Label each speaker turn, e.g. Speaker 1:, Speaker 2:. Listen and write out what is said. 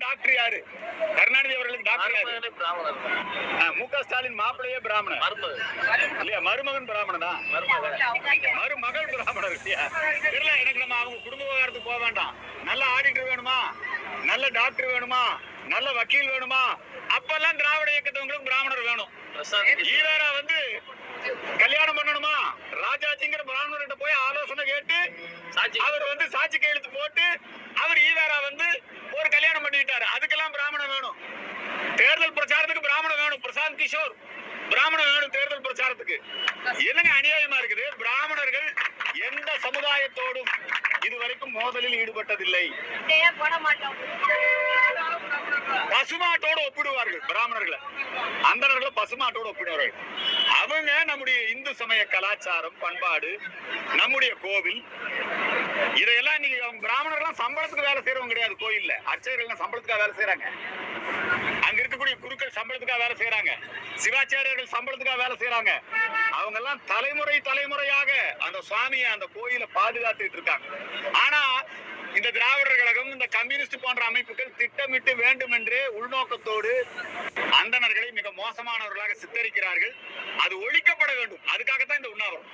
Speaker 1: Doctor யாரு? கருணாநிதி அவர்களுக்கு doctor யாரு?
Speaker 2: மருமகனே பிராமணர்.
Speaker 1: ஆ, மு க ஸ்டாலின் மாப்பிள்ளையே பிராமணன்
Speaker 2: மருமகன்.
Speaker 1: இல்லையா? மருமகன் பிராமணனா?
Speaker 2: மருமகன்.
Speaker 1: மருமகள் பிராமணர் இல்லையா? தெரியல எனக்கு நம்ம அவங்க குடும்ப விவகாரத்துக்கு போக வேண்டாம். நல்ல ஆடிட்டர் வேணுமா? நல்ல டாக்டர் வேணுமா? நல்ல வக்கீல் வேணுமா? அப்பெல்லாம் திராவிட இயக்கத்தவங்களுக்கு பிராமணர் வேணும். ஈவேரா வந்து கல்யாணம் பண்ணணுமா? ராஜாஜிங்கிற பிராமணர்கிட்ட போய் ஆலோசனை கேட்டு அவர் வந்து சாட்சி கையெழுத்து போட்டு அவர் ஈவேரா வந்து ஒரு கல்யாணம் பண்ணிட்டாரு அதுக்கெல்லாம் பிராமணன் வேணும் தேர்தல் பிரச்சாரத்துக்கு பிராமணன் வேணும் பிரசாந்த் கிஷோர் பிராமண நாடு தேர்தல் பிரச்சாரத்துக்கு. என்னங்க அநியாயமா இருக்குது? பிராமணர்கள் எந்த சமுதாயத்தோடும் இதுவரைக்கும் மோதலில் ஈடுபட்டதில்லை. பசுமாட்டோடு ஒப்பிடுவார்கள் பிராமணர்களை. அந்தணர்களை பசுமாட்டோடு ஒப்பிடுவார்கள். அவங்க நம்முடைய இந்து சமய கலாச்சாரம் பண்பாடு நம்முடைய கோவில் இதையெல்லாம் நீங்க எல்லாம் சம்பளத்துக்கு வேலை செய்யறவங்க கிடையாது கோயில்ல. அர்ச்சகர்கள் சம்பளத்துக்காக வேலை செய்யறாங்க அங்க இருக்கக்கூடிய குருக்கள் சம்பளத்துக்காக வேலை செய்யறாங்க சிவாச்சாரியர்கள் சம்பளத்துக்காக வேலை செய்யறாங்க அவங்க எல்லாம் தலைமுறை தலைமுறையாக அந்த சுவாமியை அந்த கோயில பாதுகாத்துட்டு இருக்காங்க. ஆனா இந்த திராவிடர் கழகம் இந்த கம்யூனிஸ்ட் போன்ற அமைப்புகள் திட்டமிட்டு வேண்டும் என்று உள்நோக்கத்தோடு அந்தணர்களை மிக மோசமானவர்களாக சித்தரிக்கிறார்கள். அது ஒழிக்கப்பட வேண்டும். அதுக்காகத்தான் இந்த உண்ணாவிரம்